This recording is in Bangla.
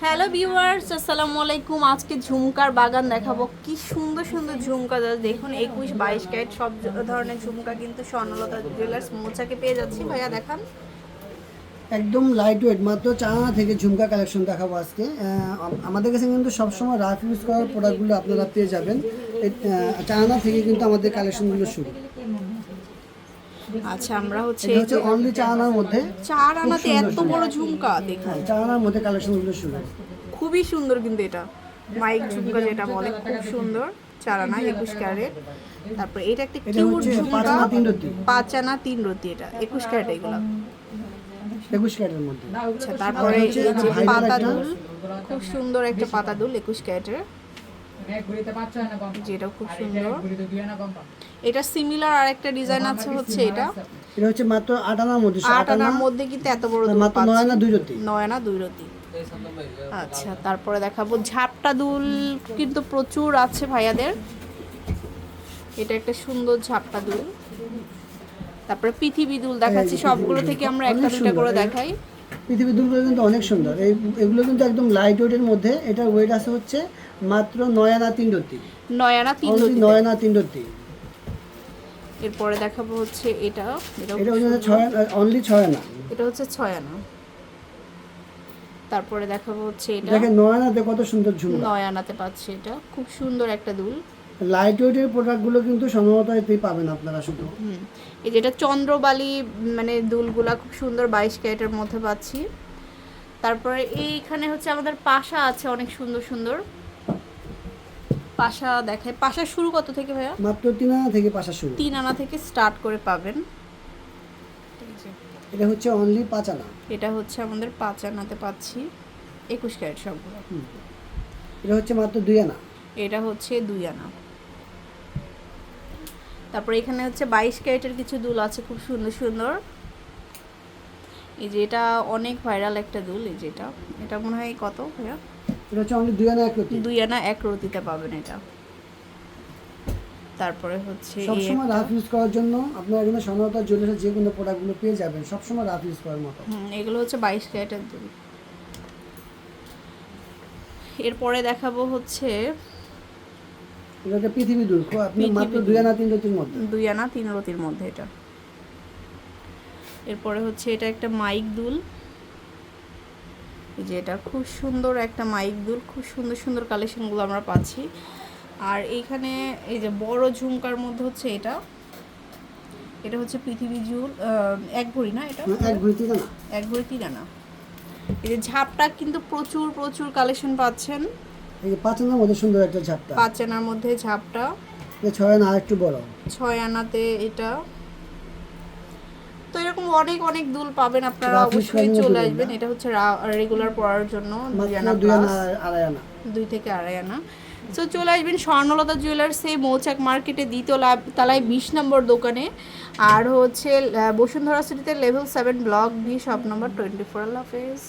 হ্যালো ভিউয়ার্স, আসসালামু আলাইকুম। আজকে ঝুমকার বাগান দেখাবো। কি সুন্দর সুন্দর ঝুমকা, যা- দেখুন, একুশ বাইশ ক্যারেট, সব ধরনের ঝুমকা কিন্তু স্বর্ণলতা জুয়েলার্স মোচাকে পেয়ে যাচ্ছি। ভাইয়া, দেখান। একদম লাইট ওয়েট মাত্র চায়না থেকে ঝুমকা কালেকশন দেখাবো আজকে। আমাদের কাছে কিন্তু সবসময় রাফ ইউজ করার প্রোডাক্টগুলো আপনারা পেয়ে যাবেন। চায়না থেকে কিন্তু আমাদের কালেকশনগুলো শুরু। আচ্ছা আমরা হচ্ছে এটা হচ্ছে অনলি চায়নার মধ্যে চার আনাতে এত বড় ঝুমকা দেখুন। চায়নার মধ্যে কালেকশনগুলো শুরু খুবই সুন্দর কিন্তু এটা। মাইক ঝুমকা যেটা বলে খুব সুন্দর। চার আনা একুশ ক্যারেট। তারপর এটা একটা কিউট ঝুমকা। পাঁচ আনা তিন রতি। এটা। একুশ ক্যারেট এগুলো। একুশ ক্যারেটের মধ্যে। আচ্ছা তারপরে এই যে পাতা দুল খুব সুন্দর একটা পাতা দুল একুশ ক্যারেটের। যেটা খুব সুন্দর। এটা সিমিলার আরেকটা ডিজাইন আছে হচ্ছে এটা? এটা হচ্ছে মাত্র আট আনার মধ্যে আট আনার মধ্যে কিন্তু এত বড় মাত্র নয় আনা দুই রতি। নয় আনা দুই রতি। আচ্ছা তারপরে দেখাবো। ঝাপটা দুল কিন্তু প্রচুর আছে ভাইয়াদের। এটা একটা সুন্দর ঝাপটা দুল। তারপরে পৃথিবী দুল দেখাচ্ছি সবগুলো থেকে আমরা একটা দুটা করে দেখাই। পৃথিবীর দুলগুলো কিন্তু অনেক সুন্দর। এই এগুলো কিন্তু একদম লাইট ওয়েটের মধ্যে। এটার ওয়েট আছে হচ্ছে মাত্র নয় আনা তিন রতি নয় আনা তিন নয় আনা তিন এরপরে দেখাবো হচ্ছে এটা। এটা হচ্ছে। ছয় অনলি ছয় আনা। এটা হচ্ছে ছয় আনা। তারপরে দেখাবো হচ্ছে এটা। দেখেন নয় আনাতে কত সুন্দর ঝুমকা নয় আনাতে পাচ্ছি এটা। খুব সুন্দর একটা দুল। লাইট ওয়েটের প্রোডাক্টগুলো কিন্তু সম্ভবত এতেই পাবেন আপনারা শুধু। এই যেটা চন্দ্রবালি মানে দুলগুলা খুব সুন্দর বাইশ ক্যারেটের মধ্যে পাচ্ছি। তারপরে এইখানে হচ্ছে আমাদের পাশা আছে অনেক সুন্দর সুন্দর। পাশা দেখায় পাশা শুরু কত থেকে ভাইয়া? মাত্র তিন আনা থেকে পাশা শুরু। তিন আনা থেকে স্টার্ট করে পাবেন। এটা হচ্ছে অনলি পাঁচ আনা। এটা হচ্ছে আমাদের পাঁচ আনাতে পাচ্ছি। একুশ ক্যারেট সবগুলো। এটা হচ্ছে মাত্র দুই আনা। এটা হচ্ছে দুই আনা। তারপরে এখানে হচ্ছে বাইশ ক্যারেটের কিছু দুল আছে খুব সুন্দর সুন্দর। এই যে এটা অনেক ভাইরাল একটা দুল এই যেটা এটা। মনে হয় কত ভাইয়া? এটা হচ্ছে অনলি দুই আনা এক রতি। দুই আনা এক রতিতে পাবেন এটা। তারপরে হচ্ছে সবসময় রাফ ইউজ করার জন্য আপনারা এখানে স্বর্ণতা জুয়েলার্সের যে কোনো প্রোডাক্টগুলো পেয়ে যাবেন সবসময় রাফ ইউজ করার মতো। এগুলো হচ্ছে বাইশ ক্যারেটের দুল। এরপরে দেখাবো হচ্ছে এটা পৃথিবী খুব আপনি মাত্র। দুই আনা তিন রতির মধ্যে। দুই আনা তিন রতির মধ্যে এটা। এরপরে হচ্ছে এটা একটা মাইক দুল। যে এটা খুব সুন্দর একটা মাইক দুল খুব সুন্দর সুন্দর কালেকশনগুলো আমরা পাচ্ছি। আর এইখানে এই যে বড় ঝুমকার মধ্যে হচ্ছে এটা। এটা হচ্ছে পৃথিবী জুল এক ভরি না এটা? এক ভরি তিন আনা। এক ভরি তিন আনা। এই যে ঝাপটা কিন্তু প্রচুর প্রচুর কালেকশন পাচ্ছেন। এই পাঁচ আনার মধ্যে সুন্দর একটা ঝাপটা। পাঁচ আনার মধ্যে ঝাপটা। ছয় আনা একটু বড়। ছয় আনাতে এটা। তো এরকম অনেক অনেক দুল পাবেন আপনারা অবশ্যই চলে আসবেন। এটা হচ্ছে রেগুলার পরার জন্য দুই আনা দুই আনা থেকে আড়াই আনা। তো চলে আসবেন স্বর্ণলতা জুয়েলার্স মৌচাক মার্কেটে দ্বিতলা তালায় বিশ নম্বর দোকানে। আর হচ্ছে বসুন্ধরা সিটিতে level seven block B shop number twenty four Hafez.